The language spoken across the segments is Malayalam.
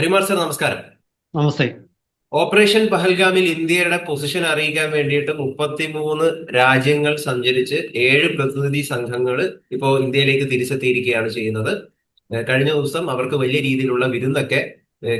ഹരിമാർ സർ നമസ്കാരം. നമസ്തേ. ഓപ്പറേഷൻ പഹൽഗാമിൽ ഇന്ത്യയുടെ പൊസിഷൻ അറിയിക്കാൻ വേണ്ടിയിട്ട് മുപ്പത്തിമൂന്ന് രാജ്യങ്ങൾ സഞ്ചരിച്ച് ഏഴ് പ്രതിനിധി സംഘങ്ങൾ ഇപ്പോൾ ഇന്ത്യയിലേക്ക് തിരിച്ചെത്തിയിരിക്കുകയാണ് ചെയ്യുന്നത്. കഴിഞ്ഞ ദിവസം അവർക്ക് വലിയ രീതിയിലുള്ള വിരുന്നൊക്കെ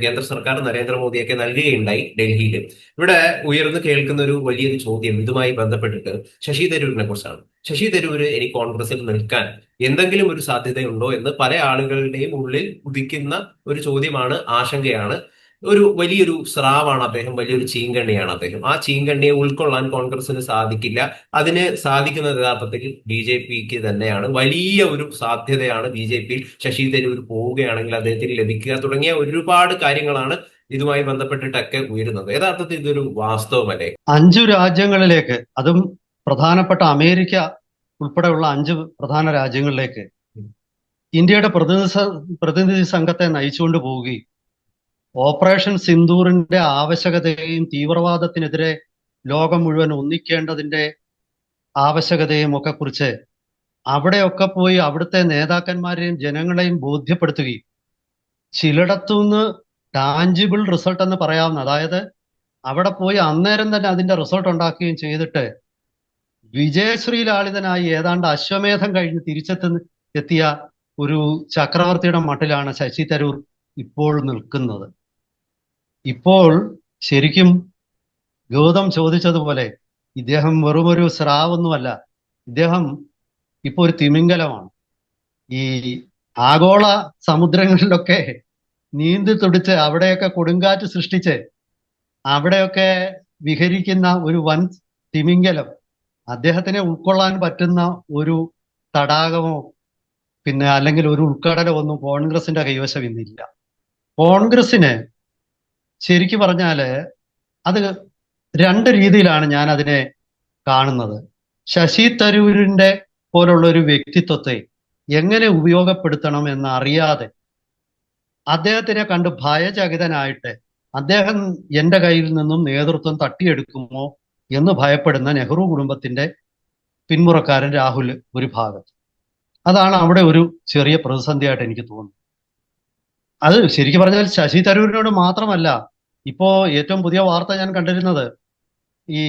കേന്ദ്ര സർക്കാർ നരേന്ദ്രമോദിയൊക്കെ നൽകുകയുണ്ടായി ഡൽഹിയിൽ. ഇവിടെ ഉയർന്നു കേൾക്കുന്ന ഒരു വലിയൊരു ചോദ്യം ഇതുമായി ബന്ധപ്പെട്ടിട്ട് ശശി തരൂരിനെ കുറിച്ചാണ്. ശശി തരൂര് ഇനി കോൺഗ്രസിൽ നിൽക്കാൻ എന്തെങ്കിലും ഒരു സാധ്യതയുണ്ടോ എന്ന് പല ആളുകളുടെയും ഉള്ളിൽ ഉദിക്കുന്ന ഒരു ചോദ്യമാണ് ആശങ്കയാണ്. ഒരു വലിയൊരു സ്രാവാണ് അദ്ദേഹം വലിയൊരു ചീങ്കണ്ണിയാണ് അദ്ദേഹം. ആ ചീങ്കണ്ണിയെ ഉൾക്കൊള്ളാൻ കോൺഗ്രസിന് സാധിക്കില്ല. അതിന് സാധിക്കുന്ന യഥാർത്ഥത്തിൽ ബി ജെ പിക്ക് തന്നെയാണ്. വലിയ ഒരു സാധ്യതയാണ് ബി ജെ പിയിൽ. ശശി തരൂർ പോവുകയാണെങ്കിൽ അദ്ദേഹത്തിന് ലഭിക്കുക തുടങ്ങിയ ഒരുപാട് കാര്യങ്ങളാണ് ഇതുമായി ബന്ധപ്പെട്ടിട്ടൊക്കെ ഉയരുന്നത്. യഥാർത്ഥത്തിൽ ഇതൊരു വാസ്തവമല്ലേ? അഞ്ചു രാജ്യങ്ങളിലേക്ക് അതും പ്രധാനപ്പെട്ട അമേരിക്ക ഉൾപ്പെടെയുള്ള അഞ്ച് പ്രധാന രാജ്യങ്ങളിലേക്ക് ഇന്ത്യയുടെ പ്രതിനിധി പ്രതിനിധി സംഘത്തെ നയിച്ചുകൊണ്ട് പോവുകയും ഓപ്പറേഷൻ സിന്ദൂറിന്റെ ആവശ്യകതയും തീവ്രവാദത്തിനെതിരെ ലോകം മുഴുവൻ ഒന്നിക്കേണ്ടതിന്റെ ആവശ്യകതയും ഒക്കെ കുറിച്ച് അവിടെയൊക്കെ പോയി അവിടുത്തെ നേതാക്കന്മാരെയും ജനങ്ങളെയും ബോധ്യപ്പെടുത്തുകയും ചിലയിടത്തുനിന്ന് ടാഞ്ചിബിൾ റിസൾട്ട് എന്ന് പറയാവുന്ന അതായത് അവിടെ പോയി അന്നേരം തന്നെ അതിന്റെ റിസൾട്ട് ഉണ്ടാക്കുകയും ചെയ്തിട്ട് വിജയശ്രീ ലാളിതനായി ഏതാണ്ട് അശ്വമേധം കഴിഞ്ഞ് തിരിച്ചെത്തുന്ന എത്തിയ ഒരു ചക്രവർത്തിയുടെ മട്ടിലാണ് ശശി തരൂർ ഇപ്പോൾ നിൽക്കുന്നത്. ഇപ്പോൾ ശരിക്കും ഗൗതം ചോദിച്ചതുപോലെ ഇദ്ദേഹം വെറുമൊരു സ്രാവൊന്നുമല്ല. ഇദ്ദേഹം ഇപ്പോൾ ഒരു തിമിംഗലമാണ്. ഈ ആഗോള സമുദ്രങ്ങളിലൊക്കെ നീന്തി തുടിച്ച് അവിടെയൊക്കെ കൊടുങ്കാറ്റ് സൃഷ്ടിച്ച് അവിടെയൊക്കെ വിഹരിക്കുന്ന ഒരു വൻ തിമിംഗലം അദ്ദേഹത്തിനെ ഉൾക്കൊള്ളാൻ പറ്റുന്ന ഒരു തടാകമോ പിന്നെ അല്ലെങ്കിൽ ഒരു ഉൾക്കടലോ ഒന്നും കോൺഗ്രസിന്റെ കൈവശം ഇന്നില്ല. കോൺഗ്രസിന് ശരിക്കു പറഞ്ഞാൽ അത് രണ്ട് രീതിയിലാണ് ഞാൻ അതിനെ കാണുന്നത്. ശശി തരൂരിന്റെ പോലുള്ള ഒരു വ്യക്തിത്വത്തെ എങ്ങനെ ഉപയോഗപ്പെടുത്തണം എന്ന് അറിയാതെ അദ്ദേഹത്തിനെ കണ്ട് ഭയചകിതനായിട്ട് അദ്ദേഹം എന്റെ കയ്യിൽ നിന്നും നേതൃത്വം തട്ടിയെടുക്കുമോ എന്ന് ഭയപ്പെടുന്ന നെഹ്റു കുടുംബത്തിന്റെ പിന്മുറക്കാരൻ രാഹുൽ ഒരു ഭാഗത്ത് അതാണ് അവിടെ ഒരു ചെറിയ പ്രതിസന്ധിയായിട്ട് എനിക്ക് തോന്നുന്നത്. അത് ശരിക്കും പറഞ്ഞാൽ ശശി തരൂരിനോട് മാത്രമല്ല ഇപ്പോ ഏറ്റവും പുതിയ വാർത്ത ഞാൻ കണ്ടിരുന്നത് ഈ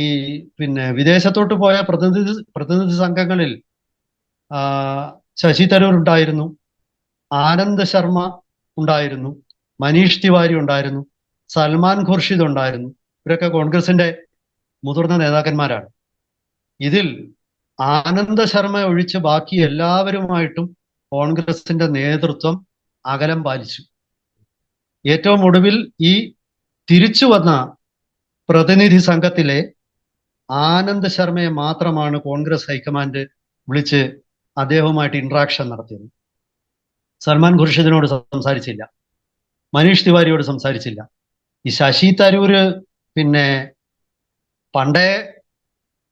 പിന്നെ വിദേശത്തോട്ട് പോയ പ്രതിനിധി പ്രതിനിധി സംഘങ്ങളിൽ ശശി തരൂർ ഉണ്ടായിരുന്നു ആനന്ദ് ശർമ്മ ഉണ്ടായിരുന്നു മനീഷ് തിവാരി ഉണ്ടായിരുന്നു സൽമാൻ ഖുർഷിദ് ഉണ്ടായിരുന്നു ഇവരൊക്കെ കോൺഗ്രസിന്റെ മുതിർന്ന നേതാക്കന്മാരാണ്. ഇതിൽ ആനന്ദ ശർമ്മ ഒഴിച്ച് ബാക്കി എല്ലാവരുമായിട്ടും കോൺഗ്രസിന്റെ നേതൃത്വം അകലം പാലിച്ചു. ഏറ്റവും ഒടുവിൽ ഈ തിരിച്ചു വന്ന പ്രതിനിധി സംഘത്തിലെ ആനന്ദ് ശർമ്മയെ മാത്രമാണ് കോൺഗ്രസ് ഹൈക്കമാൻഡ് വിളിച്ച് അദ്ദേഹവുമായിട്ട് ഇന്ററാക്ഷൻ നടത്തിയത്. സൽമാൻ ഖുർഷിദിനോട് സംസാരിച്ചില്ല. മനീഷ് തിവാരിയോട് സംസാരിച്ചില്ല. ഈ ശശി തരൂര് പിന്നെ പണ്ടേ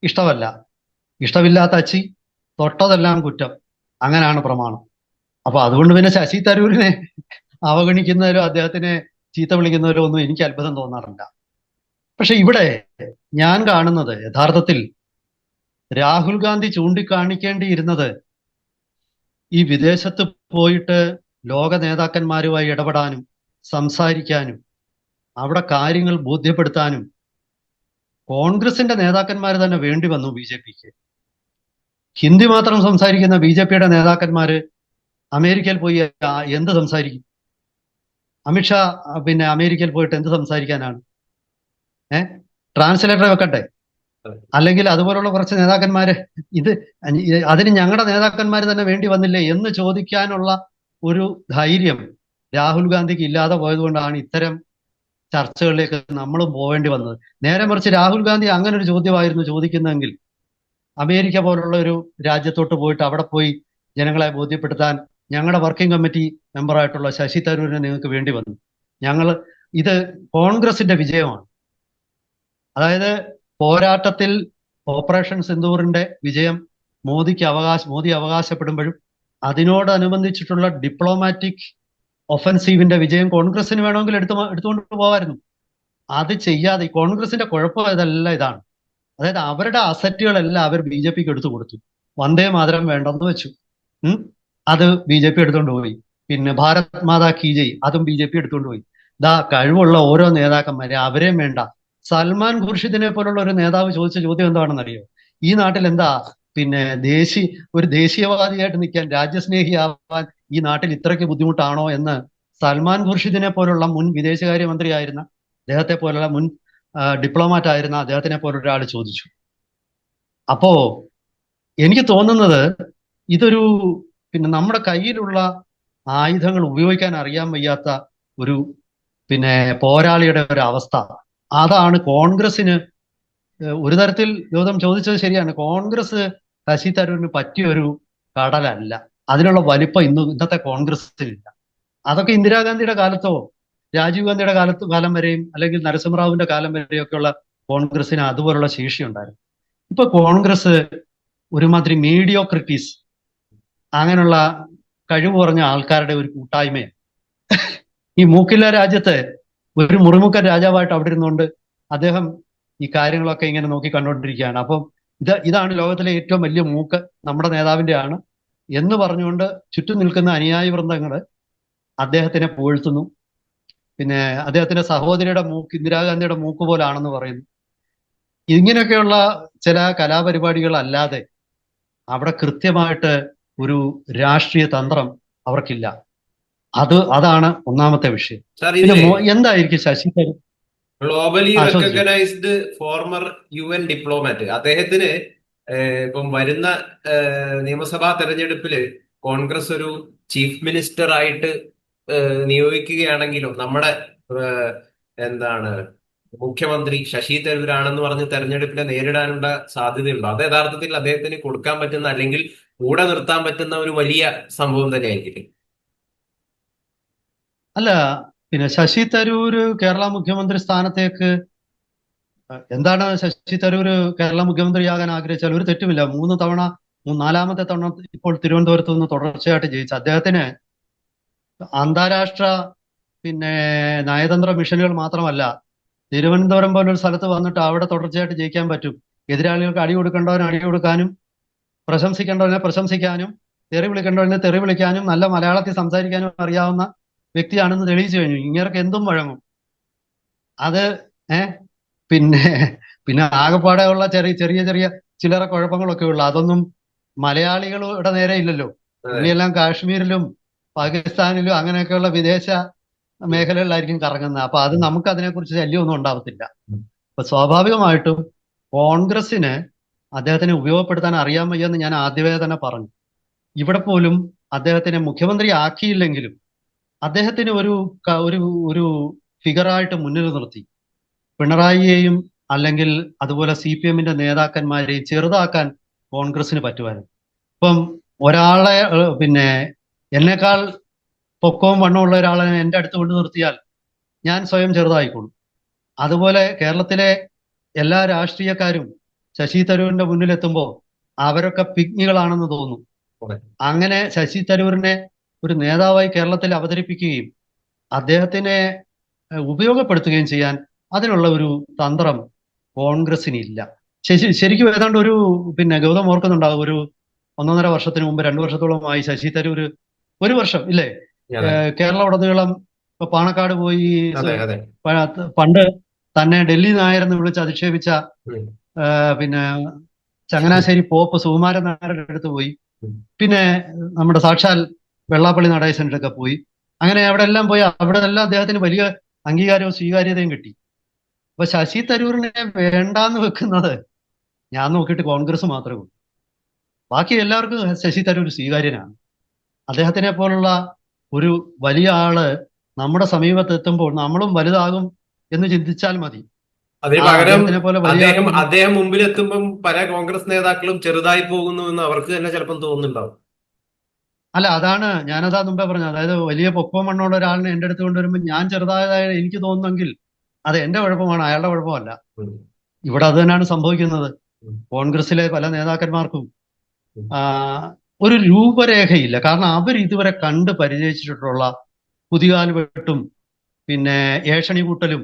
ഇഷ്ടമല്ല. ഇഷ്ടമില്ലാത്ത അച്ചി തൊട്ടതെല്ലാം കുറ്റം. അങ്ങനെയാണ് പ്രമാണം. അപ്പൊ അതുകൊണ്ട് പിന്നെ ശശി തരൂരിനെ അവഗണിക്കുന്നവരോ അദ്ദേഹത്തിനെ ചീത്ത വിളിക്കുന്നവരോ ഒന്നും എനിക്ക് അത്ഭുതം തോന്നാറില്ല. പക്ഷെ ഇവിടെ ഞാൻ കാണുന്നത് യഥാർത്ഥത്തിൽ രാഹുൽ ഗാന്ധി ചൂണ്ടിക്കാണിക്കേണ്ടിയിരുന്നത് ഈ വിദേശത്ത് പോയിട്ട് ലോക നേതാക്കന്മാരുമായി ഇടപെടാനും സംസാരിക്കാനും അവിടെ കാര്യങ്ങൾ ബോധ്യപ്പെടുത്താനും കോൺഗ്രസിന്റെ നേതാക്കന്മാർ തന്നെ വേണ്ടി വന്നു ബി ജെ പിക്ക്. ഹിന്ദി മാത്രം സംസാരിക്കുന്ന ബി ജെ പിയുടെ നേതാക്കന്മാര് അമേരിക്കയിൽ പോയി എന്ത് സംസാരിക്കും? അമിത്ഷാ പിന്നെ അമേരിക്കയിൽ പോയിട്ട് എന്ത് സംസാരിക്കാനാണ്? ഏഹ് ട്രാൻസ്ലേറ്റർ വെക്കട്ടെ. അല്ലെങ്കിൽ അതുപോലുള്ള കുറച്ച് നേതാക്കന്മാര് ഇത് അതിന് ഞങ്ങളുടെ നേതാക്കന്മാർ തന്നെ വേണ്ടി വന്നില്ലേ എന്ന് ചോദിക്കാനുള്ള ഒരു ധൈര്യം രാഹുൽ ഗാന്ധിക്ക് ഇല്ലാതെ പോയതുകൊണ്ടാണ് ഇത്തരം ചർച്ചകളിലേക്ക് നമ്മളും പോവേണ്ടി വന്നത്. നേരെ മറിച്ച് രാഹുൽ ഗാന്ധി അങ്ങനെ ഒരു ചോദ്യമായിരുന്നു ചോദിക്കുന്നതെങ്കിൽ അമേരിക്ക പോലുള്ള ഒരു രാജ്യത്തോട്ട് പോയിട്ട് അവിടെ പോയി ജനങ്ങളെ ബോധ്യപ്പെടുത്താൻ ഞങ്ങളുടെ വർക്കിംഗ് കമ്മിറ്റി മെമ്പറായിട്ടുള്ള ശശി തരൂരിനെ നിങ്ങൾക്ക് വേണ്ടി വന്നു. ഞങ്ങൾ ഇത് കോൺഗ്രസിന്റെ വിജയമാണ്. അതായത് പോരാട്ടത്തിൽ ഓപ്പറേഷൻ സിന്ദൂറിന്റെ വിജയം മോദിക്ക് അവകാശ മോദി അവകാശപ്പെടുമ്പോഴും അതിനോടനുബന്ധിച്ചിട്ടുള്ള ഡിപ്ലോമാറ്റിക് ഒഫൻസീവിന്റെ വിജയം കോൺഗ്രസിന് വേണമെങ്കിൽ എടുത്തു എടുത്തുകൊണ്ട് പോകാമായിരുന്നു അത് ചെയ്യാതെ കോൺഗ്രസിന്റെ കുഴപ്പം ഇതെല്ലാം ഇതാണ്. അതായത് അവരുടെ അസറ്റുകളെല്ലാം അവർ ബി ജെ പിക്ക് എടുത്തു കൊടുത്തു. വന്ദേ മാതരം വേണ്ടെന്ന് വെച്ചു. അത് ബി ജെ പി എടുത്തുകൊണ്ട് പോയി. പിന്നെ ഭാരത് മാതാ കി ജയ് അതും ബി ജെ പി എടുത്തുകൊണ്ട് പോയി. ദാ കഴിവുള്ള ഓരോ നേതാക്കന്മാരെ അവരെയും വേണ്ട. സൽമാൻ ഖുർഷിദിനെ പോലുള്ള ഒരു നേതാവ് ചോദിച്ച ചോദ്യം എന്താണെന്നറിയോ? ഈ നാട്ടിൽ എന്താ പിന്നെ ദേശീയ ഒരു ദേശീയവാദിയായിട്ട് നിൽക്കാൻ രാജ്യസ്നേഹിയാവാൻ ഈ നാട്ടിൽ ഇത്രയ്ക്ക് ബുദ്ധിമുട്ടാണോ എന്ന് സൽമാൻ ഖുർഷിദിനെ പോലുള്ള മുൻ വിദേശകാര്യമന്ത്രിയായിരുന്ന അദ്ദേഹത്തെ പോലുള്ള മുൻ ഡിപ്ലോമാറ്റ് ആയിരുന്ന അദ്ദേഹത്തിനെ പോലൊരാൾ ഒരാൾ ചോദിച്ചു. അപ്പോ എനിക്ക് തോന്നുന്നത് ഇതൊരു പിന്നെ നമ്മുടെ കയ്യിലുള്ള ആയുധങ്ങൾ ഉപയോഗിക്കാൻ അറിയാൻ വയ്യാത്ത ഒരു പിന്നെ പോരാളിയുടെ ഒരു അവസ്ഥ. അതാണ് കോൺഗ്രസിന് ഒരു തരത്തിൽ ഗൗതം ചോദിച്ചത് ശരിയാണ്. കോൺഗ്രസ് ശശി തരൂരിന് പറ്റിയൊരു കടലല്ല. അതിനുള്ള വലിപ്പം ഇന്ന് ഇന്നത്തെ കോൺഗ്രസിനില്ല അതൊക്കെ ഇന്ദിരാഗാന്ധിയുടെ കാലത്തോ രാജീവ് ഗാന്ധിയുടെ കാലത്ത് കാലം വരെയും അല്ലെങ്കിൽ നരസിംഹറാവുവിന്റെ കാലം വരെയൊക്കെയുള്ള കോൺഗ്രസിന് അതുപോലുള്ള ശേഷി ഉണ്ടായിരുന്നു. ഇപ്പൊ കോൺഗ്രസ് ഒരുമാതിരി മീഡിയോക്രിറ്റീസ് അങ്ങനെയുള്ള കഴിവ് കുറഞ്ഞ ആൾക്കാരുടെ ഒരു കൂട്ടായ്മയാണ്. ഈ മൂക്കില്ല രാജ്യത്ത് ഒരു മുറിമുക്കൻ രാജാവായിട്ട് അവിടെ ഇരുന്നുകൊണ്ട് അദ്ദേഹം ഈ കാര്യങ്ങളൊക്കെ ഇങ്ങനെ നോക്കി കണ്ടുകൊണ്ടിരിക്കുകയാണ്. അപ്പം ഇത് ഇതാണ് ലോകത്തിലെ ഏറ്റവും വലിയ മൂക്ക് നമ്മുടെ നേതാവിന്റെ ആണ് എന്ന് പറഞ്ഞുകൊണ്ട് ചുറ്റും നിൽക്കുന്ന അനുയായി വൃന്ദങ്ങൾ അദ്ദേഹത്തിനെ പുകഴ്ത്തുന്നു. പിന്നെ അദ്ദേഹത്തിന്റെ സഹോദരിയുടെ മൂക്ക് ഇന്ദിരാഗാന്ധിയുടെ മൂക്ക് പോലാണെന്ന് പറയുന്നു. ഇങ്ങനെയൊക്കെയുള്ള ചില കലാപരിപാടികൾ അല്ലാതെ അവിടെ കൃത്യമായിട്ട് ഒരു രാഷ്ട്രീയ തന്ത്രം അവർക്കില്ല. അത് അതാണ് ഒന്നാമത്തെ വിഷയം. എന്തായിരിക്കും Shashi globally recognised former U N diplomat അദ്ദേഹത്തിന് ഇപ്പം വരുന്ന നിയമസഭാ തെരഞ്ഞെടുപ്പിൽ കോൺഗ്രസ് ഒരു ചീഫ് മിനിസ്റ്റർ ആയിട്ട് നിയോഗിക്കുകയാണെങ്കിലും നമ്മുടെ എന്താണ് മുഖ്യമന്ത്രി ശശി തരൂരാണെന്ന് പറഞ്ഞ് തെരഞ്ഞെടുപ്പിനെ നേരിടാനുള്ള സാധ്യതയുണ്ടോ. അത് യഥാർത്ഥത്തിൽ അദ്ദേഹത്തിന് കൊടുക്കാൻ പറ്റുന്ന അല്ലെങ്കിൽ കൂടെ നിർത്താൻ പറ്റുന്ന ഒരു വലിയ സംഭവം തന്നെയായിരിക്കും അല്ല പിന്നെ ശശി തരൂര് കേരള മുഖ്യമന്ത്രി സ്ഥാനത്തേക്ക് എന്താണ് ശശി തരൂര് കേരള മുഖ്യമന്ത്രിയാകാൻ ആഗ്രഹിച്ചാൽ ഒരു തെറ്റുമില്ല. മൂന്ന് തവണ നാലാമത്തെ തവണ ഇപ്പോൾ തിരുവനന്തപുരത്ത് നിന്ന് തുടർച്ചയായിട്ട് ജയിച്ചു അദ്ദേഹത്തിന് അന്താരാഷ്ട്ര പിന്നെ നയതന്ത്ര മിഷനുകൾ മാത്രമല്ല തിരുവനന്തപുരം പോലൊരു സ്ഥലത്ത് വന്നിട്ട് അവിടെ തുടർച്ചയായിട്ട് ജയിക്കാൻ പറ്റും. എതിരാളികൾക്ക് അടി കൊടുക്കേണ്ടവന് അടി കൊടുക്കാനും പ്രശംസിക്കേണ്ടവനെ പ്രശംസിക്കാനും തെറി വിളിക്കേണ്ടവനെ തെറി വിളിക്കാനും നല്ല മലയാളത്തിൽ സംസാരിക്കാനും അറിയാവുന്ന വ്യക്തിയാണെന്ന് തെളിയിച്ചു കഴിഞ്ഞു. ഇങ്ങനൊക്കെ എന്തും വഴങ്ങും. അത് ഏ? പിന്നെ പിന്നെ ആകെപ്പാടെ ഉള്ള ചെറിയ ചെറിയ ചെറിയ ചില്ലറ കുഴപ്പങ്ങളൊക്കെ ഉള്ളു. അതൊന്നും മലയാളികളുടെ നേരെ ഇല്ലല്ലോ. ഇനിയെല്ലാം കാശ്മീരിലും പാകിസ്ഥാനിലും അങ്ങനെയൊക്കെയുള്ള വിദേശ മേഖലകളിലായിരിക്കും കറങ്ങുന്നത്. അപ്പൊ അത് നമുക്ക് അതിനെക്കുറിച്ച് ശല്യമൊന്നും ഉണ്ടാവത്തില്ല. അപ്പൊ സ്വാഭാവികമായിട്ടും കോൺഗ്രസിന് അദ്ദേഹത്തിനെ ഉപയോഗപ്പെടുത്താൻ അറിയാൻ വയ്യെന്ന് ഞാൻ ആദ്യമേ തന്നെ പറഞ്ഞു. ഇവിടെ പോലും അദ്ദേഹത്തിനെ മുഖ്യമന്ത്രി ആക്കിയില്ലെങ്കിലും അദ്ദേഹത്തിന് ഒരു ഒരു ഒരു ഫിഗറായിട്ട് മുന്നിൽ നിർത്തി. പിണറായിയെയും അല്ലെങ്കിൽ അതുപോലെ സി പി എമ്മിന്റെ നേതാക്കന്മാരെയും ചെറുതാക്കാൻ കോൺഗ്രസിന് പറ്റുമായിരുന്നു. ഇപ്പം ഒരാളെ പിന്നെ എന്നെക്കാൾ പൊക്കവും വണ്ണമുള്ള ഒരാളെ എന്റെ അടുത്ത് കൊണ്ടു നിർത്തിയാൽ ഞാൻ സ്വയം ചെറുതായിക്കോളും. അതുപോലെ കേരളത്തിലെ എല്ലാ രാഷ്ട്രീയക്കാരും ശശി തരൂരിന്റെ മുന്നിലെത്തുമ്പോൾ അവരൊക്കെ പിഗ്നികളാണെന്ന് തോന്നും. അങ്ങനെ ശശി തരൂരിനെ ഒരു നേതാവായി കേരളത്തിൽ അവതരിപ്പിക്കുകയും അദ്ദേഹത്തിനെ ഉപയോഗപ്പെടുത്തുകയും ചെയ്യാൻ അതിനുള്ള ഒരു തന്ത്രം കോൺഗ്രസിനില്ല ശശി ശരിക്കും ഏതാണ്ട് ഒരു പിന്നെ ഗൗതം ഓർക്കുന്നുണ്ടാവും ഒരു ഒന്നൊന്നര വർഷത്തിന് മുമ്പ് രണ്ടു വർഷത്തോളമായി ശശി തരൂർ ഒരു വർഷം ഇല്ലേ? കേരള ഉടനീളം ഇപ്പൊ പാണക്കാട് പോയി പണ്ട് തന്നെ ഡൽഹി നായരെന്ന് വിളിച്ച് അധിക്ഷേപിച്ച പിന്നെ ചങ്ങനാശ്ശേരി പോപ്പ് സുകുമാരൻ നായരുടെ അടുത്ത് പോയി. പിന്നെ നമ്മുടെ സാക്ഷാൽ വെള്ളാപ്പള്ളി നടേശന്റെ ഒക്കെ പോയി. അങ്ങനെ അവിടെ എല്ലാം പോയി അവിടെ എല്ലാം അദ്ദേഹത്തിന് വലിയ അംഗീകാരവും സ്വീകാര്യതയും കിട്ടി. അപ്പൊ ശശി തരൂരിനെ വേണ്ടാന്ന് വെക്കുന്നത് ഞാൻ നോക്കിയിട്ട് കോൺഗ്രസ് മാത്രമേ ഉള്ളൂ. ബാക്കി എല്ലാവർക്കും ശശി തരൂർ സ്വീകാര്യനാണ്. അദ്ദേഹത്തിനെ പോലുള്ള ഒരു വലിയ ആൾ നമ്മുടെ സമീപത്ത് എത്തുമ്പോൾ നമ്മളും വലുതാകും എന്ന് ചിന്തിച്ചാൽ മതി. അദ്ദേഹം മുമ്പിൽ എത്തുമ്പോൾ പല കോൺഗ്രസ് നേതാക്കളും ചെറുതായി പോകുന്നു എന്ന് അവർക്ക് തന്നെ ചിലപ്പം തോന്നുന്നുണ്ടാവും. അല്ല അതാണ് ഞാനതാ മുമ്പേ പറഞ്ഞത്. അതായത് വലിയ പൊക്കോ മണ്ണുള്ള ഒരാളിനെ എന്റെ അടുത്ത് കൊണ്ടുവരുമ്പോൾ ഞാൻ ചെറുതായതായ എനിക്ക് തോന്നുന്നെങ്കിൽ അത് എന്റെ കുഴപ്പമാണ് അയാളുടെ കുഴപ്പമല്ല. ഇവിടെ അത് തന്നെയാണ് സംഭവിക്കുന്നത്. കോൺഗ്രസിലെ പല നേതാക്കന്മാർക്കും ഒരു രൂപരേഖയില്ല. കാരണം അവർ ഇതുവരെ കണ്ട് പരിചയിച്ചിട്ടുള്ള കുതികാൽ വെട്ടും പിന്നെ ഏഷണി കൂട്ടലും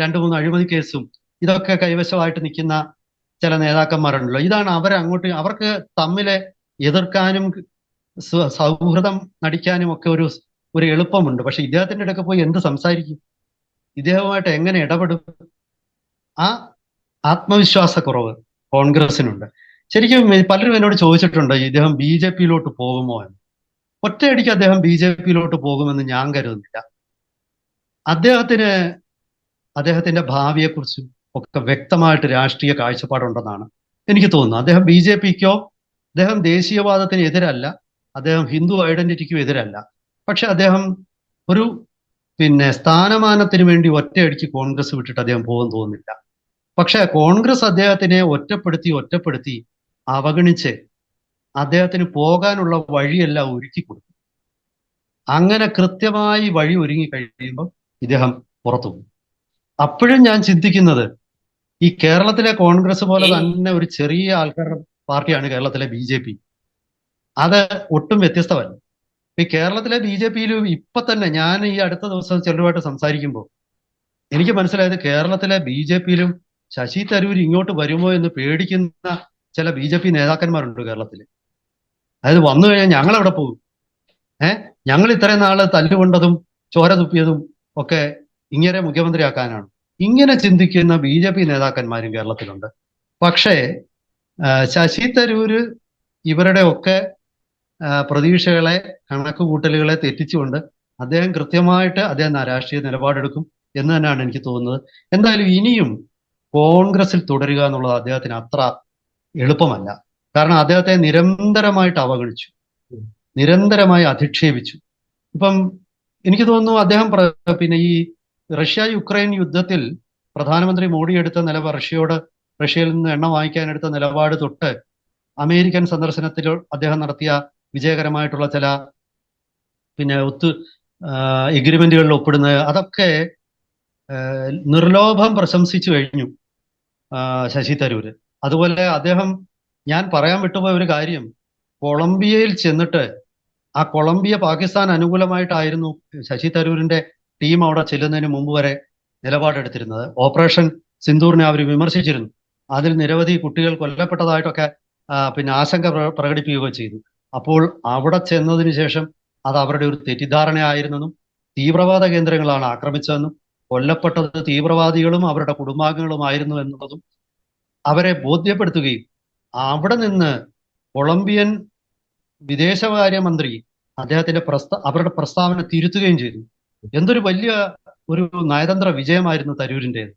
രണ്ടു മൂന്ന് അഴിമതി കേസും ഇതൊക്കെ കൈവശമായിട്ട് നിൽക്കുന്ന ചില നേതാക്കന്മാരുണ്ടല്ലോ. ഇതാണ് അവരങ്ങോട്ട് അവർക്ക് തമ്മിലെ എതിർക്കാനും സൗഹൃദം നടിക്കാനും ഒക്കെ ഒരു ഒരു എളുപ്പമുണ്ട്. പക്ഷെ ഇദ്ദേഹത്തിന്റെ ഇടയ്ക്ക് പോയി എന്ത് സംസാരിക്കും? ഇദ്ദേഹവുമായിട്ട് എങ്ങനെ ഇടപെടും? ആ ആത്മവിശ്വാസക്കുറവ് കോൺഗ്രസിനുണ്ട് ശരിക്കും പലരും എന്നോട് ചോദിച്ചിട്ടുണ്ട് ഇദ്ദേഹം ബി ജെ പിയിലോട്ട് പോകുമോ എന്ന്. ഒറ്റയടിക്ക് അദ്ദേഹം ബി ജെ പിയിലോട്ട് പോകുമെന്ന് ഞാൻ കരുതുന്നില്ല. അദ്ദേഹത്തിന് അദ്ദേഹത്തിന്റെ ഭാവിയെക്കുറിച്ചും ഒക്കെ വ്യക്തമായിട്ട് രാഷ്ട്രീയ കാഴ്ചപ്പാടുണ്ടെന്നാണ് എനിക്ക് തോന്നുന്നത്. അദ്ദേഹം ബി ജെ പിക്കോ അദ്ദേഹം ദേശീയവാദത്തിന് എതിരല്ല അദ്ദേഹം ഹിന്ദു ഐഡന്റിറ്റിക്കും എതിരല്ല. പക്ഷെ അദ്ദേഹം ഒരു പിന്നെ സ്ഥാനമാനത്തിന് വേണ്ടി ഒറ്റയടിക്ക് കോൺഗ്രസ് വിട്ടിട്ട് അദ്ദേഹം പോകും തോന്നുന്നില്ല. പക്ഷെ കോൺഗ്രസ് അദ്ദേഹത്തിനെ ഒറ്റപ്പെടുത്തി ഒറ്റപ്പെടുത്തി അവഗണിച്ച് അദ്ദേഹത്തിന് പോകാനുള്ള വഴിയെല്ലാം ഒരുക്കി കൊടുക്കും അങ്ങനെ കൃത്യമായി വഴി ഒരുങ്ങി കഴിയുമ്പോൾ ഇദ്ദേഹം പുറത്തു പോകും അപ്പോഴും ഞാൻ ചിന്തിക്കുന്നത് ഈ കേരളത്തിലെ കോൺഗ്രസ് പോലെ തന്നെ ഒരു ചെറിയ ആൾക്കാരുടെ പാർട്ടിയാണ് കേരളത്തിലെ ബി ജെ പി. അത് ഒട്ടും വ്യത്യസ്തമല്ല. ഈ കേരളത്തിലെ ബി ജെ പിയിലും ഇപ്പൊ തന്നെ ഞാൻ ഈ അടുത്ത ദിവസം ചിലരുമായിട്ട് സംസാരിക്കുമ്പോൾ എനിക്ക് മനസ്സിലായത് കേരളത്തിലെ ബി ജെ പിയിലും ശശി തരൂർ ഇങ്ങോട്ട് വരുമോ എന്ന് പേടിക്കുന്ന ചില ബി ജെ പി നേതാക്കന്മാരുണ്ട് കേരളത്തിൽ. അതായത് വന്നു കഴിഞ്ഞാൽ ഞങ്ങൾ എവിടെ പോകും. ഏഹ് ഞങ്ങൾ ഇത്രയും നാൾ തല്ലുകൊണ്ടതും ചോര തുപ്പിയതും ഒക്കെ ഇങ്ങനെ മുഖ്യമന്ത്രിയാക്കാനാണ്. ഇങ്ങനെ ചിന്തിക്കുന്ന ബി ജെ പി നേതാക്കന്മാരും കേരളത്തിലുണ്ട്. പക്ഷേ ശശി തരൂര് ഇവരുടെ ഒക്കെ പ്രതീക്ഷകളെ കണക്കുകൂട്ടലുകളെ തെറ്റിച്ചുകൊണ്ട് അദ്ദേഹം കൃത്യമായിട്ട് അദ്ദേഹം രാഷ്ട്രീയ നിലപാടെടുക്കും എന്ന് തന്നെയാണ് എനിക്ക് തോന്നുന്നത്. എന്തായാലും ഇനിയും കോൺഗ്രസിൽ തുടരുക എന്നുള്ളത് അദ്ദേഹത്തിന് അത്ര എളുപ്പമല്ല. കാരണം അദ്ദേഹത്തെ നിരന്തരമായിട്ട് അവഗണിച്ചു. നിരന്തരമായി അധിക്ഷേപിച്ചു. ഇപ്പം എനിക്ക് തോന്നുന്നു അദ്ദേഹം പിന്നെ ഈ റഷ്യ യുക്രൈൻ യുദ്ധത്തിൽ പ്രധാനമന്ത്രി മോഡി എടുത്ത നിലപാട് റഷ്യയോട് റഷ്യയിൽ നിന്ന് എണ്ണ വാങ്ങിക്കാൻ എടുത്ത നിലപാട് തൊട്ട് അമേരിക്കൻ സന്ദർശനത്തിൽ അദ്ദേഹം നടത്തിയ വിജയകരമായിട്ടുള്ള ചില പിന്നെ ഒത്തു എഗ്രിമെന്റുകളിൽ ഒപ്പിടുന്നത് അതൊക്കെ നിർലോഭം പ്രശംസിച്ചു കഴിഞ്ഞു ശശി തരൂര്. അതുപോലെ അദ്ദേഹം ഞാൻ പറയാൻ വിട്ടുപോയ ഒരു കാര്യം കൊളംബിയയിൽ ചെന്നിട്ട് ആ കൊളംബിയ പാകിസ്ഥാൻ അനുകൂലമായിട്ടായിരുന്നു ശശി തരൂരിന്റെ ടീം അവിടെ ചെല്ലുന്നതിന് മുമ്പ് വരെ നിലപാടെടുത്തിരുന്നത്. ഓപ്പറേഷൻ സിന്ദൂറിനെ അവർ വിമർശിച്ചിരുന്നു. അതിൽ നിരവധി കുട്ടികൾ കൊല്ലപ്പെട്ടതായിട്ടൊക്കെ പിന്നെ ആശങ്ക പ്രകടിപ്പിക്കുകയോ ചെയ്തു. അപ്പോൾ അവിടെ ചെന്നതിന് ശേഷം അത് അവരുടെ ഒരു തെറ്റിദ്ധാരണയായിരുന്നെന്നും തീവ്രവാദ കേന്ദ്രങ്ങളാണ് ആക്രമിച്ചതെന്നും കൊല്ലപ്പെട്ടത് തീവ്രവാദികളും അവരുടെ കുടുംബാംഗങ്ങളുമായിരുന്നു എന്നുള്ളതും അവരെ ബോധ്യപ്പെടുത്തുകയും അവിടെ നിന്ന് കൊളംബിയൻ വിദേശകാര്യമന്ത്രി അദ്ദേഹത്തിന്റെ പ്രസ്ത അവരുടെ പ്രസ്താവന തിരുത്തുകയും ചെയ്തു. എന്തൊരു വലിയ ഒരു നയതന്ത്ര വിജയമായിരുന്നു തരൂരിന്റെത്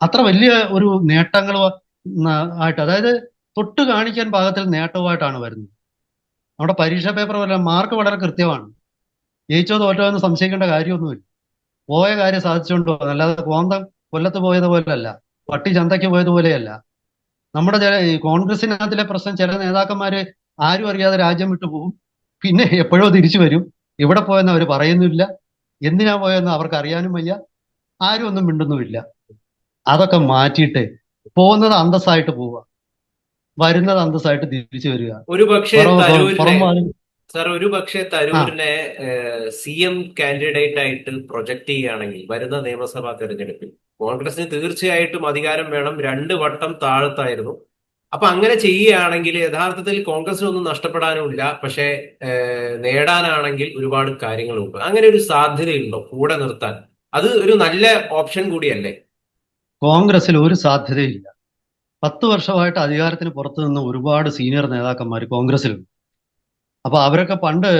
അത്ര വലിയ ഒരു നേട്ടങ്ങൾ ആയിട്ട് അതായത് തൊട്ട് കാണിക്കാൻ പാകത്തിൽ നേട്ടവുമായിട്ടാണ് വരുന്നത്. നമ്മുടെ പരീക്ഷാ പേപ്പർ പോലെ മാർക്ക് വളരെ കൃത്യമാണ്. ജയിച്ചോ തോറ്റോ എന്ന് സംശയിക്കേണ്ട കാര്യമൊന്നുമില്ല. പോയ കാര്യം സാധിച്ചുകൊണ്ട് പോകുന്നത് അല്ലാതെ കോന്തം കൊല്ലത്ത് പോയതുപോലല്ല പട്ടി ചന്തയ്ക്ക് പോയതുപോലെയല്ല നമ്മുടെ ചില കോൺഗ്രസിനകത്തിലെ പ്രശ്നം ചില നേതാക്കന്മാര് ആരും അറിയാതെ രാജ്യം വിട്ടു പോകും. പിന്നെ എപ്പോഴോ തിരിച്ചു വരും. ഇവിടെ പോയെന്ന് അവർ പറയുന്നില്ല. എന്തിനാ പോയെന്ന് അവർക്ക് അറിയാനും വയ്യ. ആരും ഒന്നും മിണ്ടുന്നുമില്ല. അതൊക്കെ മാറ്റിയിട്ട് പോകുന്നത് അന്തസ്സായിട്ട് പോവുക. വരുന്നത് അന്തസ്സായിട്ട് തിരിച്ചു വരിക. ഒരു പക്ഷേ സാർ ഒരു പക്ഷേ തരൂരിനെ സി എം കാൻഡിഡേറ്റ് ആയിട്ട് പ്രൊജക്ട് ചെയ്യുകയാണെങ്കിൽ വരുന്ന നിയമസഭാ തെരഞ്ഞെടുപ്പിൽ കോൺഗ്രസിന് തീർച്ചയായിട്ടും അധികാരം വേണം. രണ്ട് വട്ടം താഴത്തായിരുന്നു. അപ്പൊ അങ്ങനെ ചെയ്യുകയാണെങ്കിൽ യഥാർത്ഥത്തിൽ കോൺഗ്രസിന് ഒന്നും നഷ്ടപ്പെടാനുമില്ല. പക്ഷേ നേടാനാണെങ്കിൽ ഒരുപാട് കാര്യങ്ങളുണ്ട്. അങ്ങനെ ഒരു സാധ്യതയുണ്ടോ കൂടെ നിർത്താൻ? അത് ഒരു നല്ല ഓപ്ഷൻ കൂടിയല്ലേ? കോൺഗ്രസിൽ ഒരു സാധ്യതയില്ല. പത്ത് വർഷമായിട്ട് അധികാരത്തിന് പുറത്തു നിന്ന് ഒരുപാട് സീനിയർ നേതാക്കന്മാർ കോൺഗ്രസിലുണ്ട് അപ്പൊ അവരൊക്കെ പണ്ട്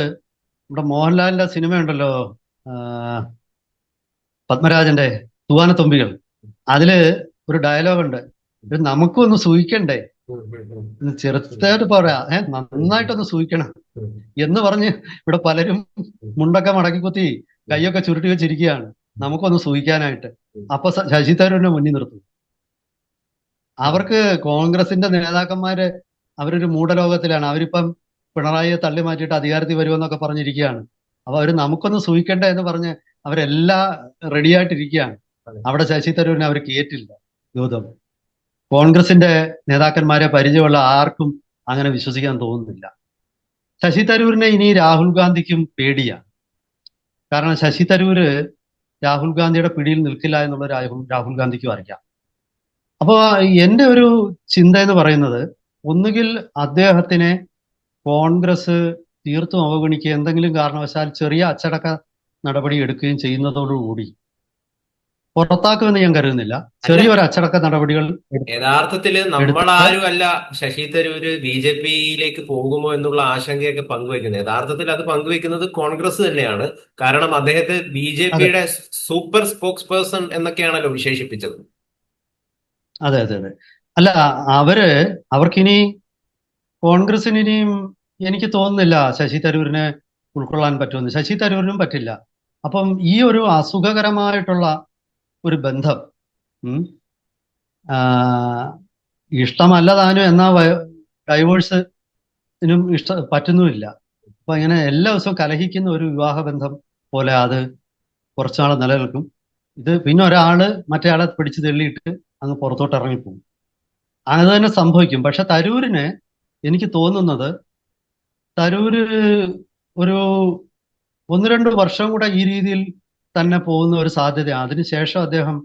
നമ്മുടെ മോഹൻലാലിന്റെ സിനിമ ഉണ്ടല്ലോ പത്മരാജന്റെ തുവാനത്തൊമ്പികൾ. അതിൽ ഒരു ഡയലോഗ് ഉണ്ട് നമുക്കൊന്ന് സൂഹിക്കണ്ടേ? ചെറുതായിട്ട് പറയാ ഏഹ് നന്നായിട്ടൊന്ന് സൂഹിക്കണം എന്ന് പറഞ്ഞ് ഇവിടെ പലരും മുണ്ടൊക്കെ മടക്കി കുത്തി കൈയൊക്കെ ചുരുട്ടി വെച്ചിരിക്കുകയാണ്. നമുക്കൊന്ന് സൂഹിക്കാനായിട്ട്. അപ്പൊ ശശി തരൂരിനെ മുന്നിൽ നിർത്തും അവർക്ക് കോൺഗ്രസിന്റെ നേതാക്കന്മാര് അവരൊരു മൂഢലോകത്തിലാണ് അവരിപ്പം പിണറായിയെ തള്ളി മാറ്റിയിട്ട് അധികാരത്തിൽ വരുമെന്നൊക്കെ പറഞ്ഞിരിക്കുകയാണ്. അപ്പൊ അവർ നമുക്കൊന്ന് സൂഹിക്കണ്ട എന്ന് പറഞ്ഞ് അവരെല്ലാം റെഡിയായിട്ടിരിക്കുകയാണ്. അവിടെ ശശി തരൂരിനെ അവർ കേറ്റില്ല. ഗൗതം കോൺഗ്രസിന്റെ നേതാക്കന്മാരെ പരിചയമുള്ള ആർക്കും അങ്ങനെ വിശ്വസിക്കാൻ തോന്നുന്നില്ല. ശശി തരൂരിനെ ഇനി രാഹുൽ ഗാന്ധിക്കും പേടിയാണ് കാരണം ശശി തരൂര് രാഹുൽ ഗാന്ധിയുടെ പിടിയിൽ നിൽക്കില്ല എന്നുള്ള രാഹുൽ രാഹുൽ ഗാന്ധിക്കും അറിയാം. അപ്പോ എന്റെ ഒരു ചിന്ത എന്ന് പറയുന്നത് ഒന്നുകിൽ അദ്ദേഹത്തിനെ കോൺഗ്രസ് തീർത്തും അവഗണിക്കുക എന്തെങ്കിലും കാരണവശാൽ ചെറിയ അച്ചടക്ക നടപടി എടുക്കുകയും ചെയ്യുന്നതോടുകൂടി പുറത്താക്കുമെന്ന് ഞാൻ കരുതുന്നില്ല. ചെറിയൊരു അച്ചടക്ക നടപടികൾ യഥാർത്ഥത്തിൽ നമ്മൾ നമ്മളാരും അല്ല ശശി തരൂര് ബി ജെ പിയിലേക്ക് പോകുമോ എന്നുള്ള ആശങ്കയൊക്കെ പങ്കുവെക്കുന്നത് യഥാർത്ഥത്തിൽ അത് പങ്കുവെക്കുന്നത് കോൺഗ്രസ് തന്നെയാണ്. കാരണം അദ്ദേഹത്തെ ബി ജെ പിയുടെ സൂപ്പർ സ്പോക്സ് പേഴ്സൺ എന്നൊക്കെയാണല്ലോ വിശേഷിപ്പിച്ചത്. അതെ അതെ അതെ. അല്ല അവർ അവർക്കിനി കോൺഗ്രസിന് ഇനിയും എനിക്ക് തോന്നുന്നില്ല ശശി തരൂരിനെ ഉൾക്കൊള്ളാൻ പറ്റുമെന്ന്. ശശി തരൂരിനും പറ്റില്ല. അപ്പം ഈ ഒരു അസുഖകരമായിട്ടുള്ള ഒരു ബന്ധം ഇഷ്ടമല്ല താനും എന്നാ ഡൈവേഴ്സിനും ഇഷ്ട പറ്റുന്നുമില്ല. അപ്പൊ ഇങ്ങനെ എല്ലാ ദിവസവും കലഹിക്കുന്ന ഒരു വിവാഹ ബന്ധം പോലെ അത് കുറച്ചാൾ നിലനിൽക്കും. ഇത് പിന്നെ ഒരാൾ മറ്റേ ആളെ പിടിച്ചു തള്ളിയിട്ട് അങ്ങ് പുറത്തോട്ട് ഇറങ്ങിപ്പോകും. അത് തന്നെ സംഭവിക്കും. പക്ഷെ തരൂരിന് എനിക്ക് തോന്നുന്നത് തരൂര് ഒരു ഒന്ന് രണ്ട് വർഷം കൂടെ ഈ രീതിയിൽ തന്നെ പോകുന്ന ഒരു സാധ്യത അതിനുശേഷം അദ്ദേഹം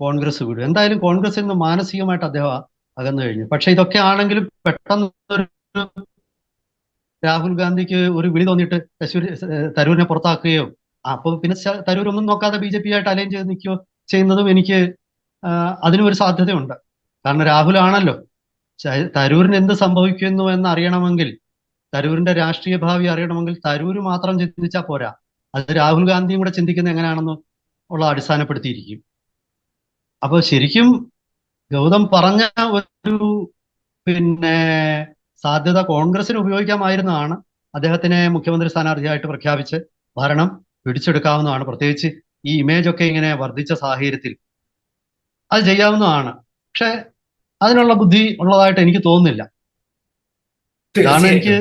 കോൺഗ്രസ് വിടും. എന്തായാലും കോൺഗ്രസിൽ നിന്ന് മാനസികമായിട്ട് അദ്ദേഹം അകന്നു കഴിഞ്ഞു. പക്ഷെ ഇതൊക്കെ ആണെങ്കിലും പെട്ടെന്ന് രാഹുൽ ഗാന്ധിക്ക് ഒരു വിളി തോന്നിയിട്ട് തശൂർ തരൂരിനെ പുറത്താക്കുകയോ അപ്പൊ പിന്നെ തരൂർ ഒന്നും നോക്കാതെ ബി ജെ പി ആയിട്ട് അലൈൻ ചെയ്ത് നിൽക്കുകയോ ചെയ്യുന്നതും എനിക്ക് ആ, അതിനും ഒരു സാധ്യതയുണ്ട്. കാരണം രാഹുലാണല്ലോ. തരൂരിന് എന്ത് സംഭവിക്കുന്നു എന്ന് അറിയണമെങ്കിൽ തരൂരിന്റെ രാഷ്ട്രീയ ഭാവി അറിയണമെങ്കിൽ തരൂര് മാത്രം ചിന്തിച്ചാൽ പോരാ. അത് രാഹുൽ ഗാന്ധിയും കൂടെ ചിന്തിക്കുന്നത് എങ്ങനെയാണെന്ന് ഉള്ള അടിസ്ഥാനപ്പെടുത്തിയിരിക്കും. അപ്പൊ ശരിക്കും ഗൗതം പറഞ്ഞ ഒരു പിന്നെ സാധ്യത കോൺഗ്രസിന് ഉപയോഗിക്കാമായിരുന്നതാണ്. അദ്ദേഹത്തിനെ മുഖ്യമന്ത്രി സ്ഥാനാർത്ഥിയായിട്ട് പ്രഖ്യാപിച്ച് ഭരണം പിടിച്ചെടുക്കാവുന്നതാണ്. പ്രത്യേകിച്ച് ഈ ഇമേജ് ഒക്കെ ഇങ്ങനെ വർദ്ധിച്ച സാഹചര്യത്തിൽ അത് ചെയ്യാവുന്നതാണ്. പക്ഷെ അതിനുള്ള ബുദ്ധി ഉള്ളതായിട്ട് എനിക്ക് തോന്നുന്നില്ല. കാരണം എനിക്ക്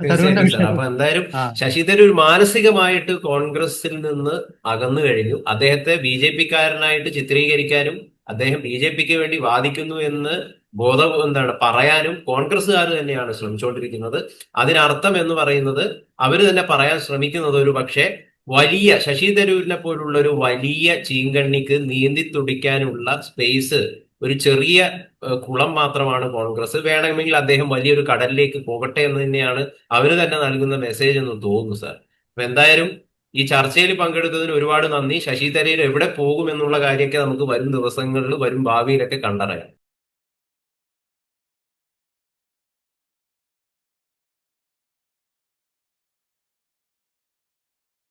അപ്പൊ എന്തായാലും ശശിധര ശശി തരൂർ മാനസികമായിട്ട് കോൺഗ്രസിൽ നിന്ന് അകന്നു കഴിഞ്ഞു. അദ്ദേഹത്തെ ബി ജെ പിക്കാരനായിട്ട് ചിത്രീകരിക്കാനും അദ്ദേഹം ബി ജെ പിക്ക് വേണ്ടി വാദിക്കുന്നു എന്ന് ബോധം എന്താണ് പറയാനും കോൺഗ്രസ്സുകാർ തന്നെയാണ് ശ്രമിച്ചുകൊണ്ടിരിക്കുന്നത് അതിനർത്ഥം എന്ന് പറയുന്നത് അവർ തന്നെ പറയാൻ ശ്രമിക്കുന്നത് ഒരു പക്ഷേ വലിയ ശശി തരൂരിനെ പോലുള്ള ഒരു വലിയ ചീങ്കണ്ണിക്ക് നീന്തി തുടിക്കാനുള്ള സ്പേസ് ഒരു ചെറിയ കുളം മാത്രമാണ് കോൺഗ്രസ്. വേണമെങ്കിൽ അദ്ദേഹം വലിയൊരു കടലിലേക്ക് പോകട്ടെ എന്ന് തന്നെയാണ് അവർ തന്നെ നൽകുന്ന മെസ്സേജ് എന്ന് തോന്നുന്നു സാർ അപ്പൊ എന്തായാലും ഈ ചർച്ചയിൽ പങ്കെടുത്തതിന് ഒരുപാട് നന്ദി. ശശി തരൂർ എവിടെ പോകും എന്നുള്ള കാര്യമൊക്കെ നമുക്ക് വരും ദിവസങ്ങളിൽ വരും ഭാവിയിലൊക്കെ കണ്ടറിയാം.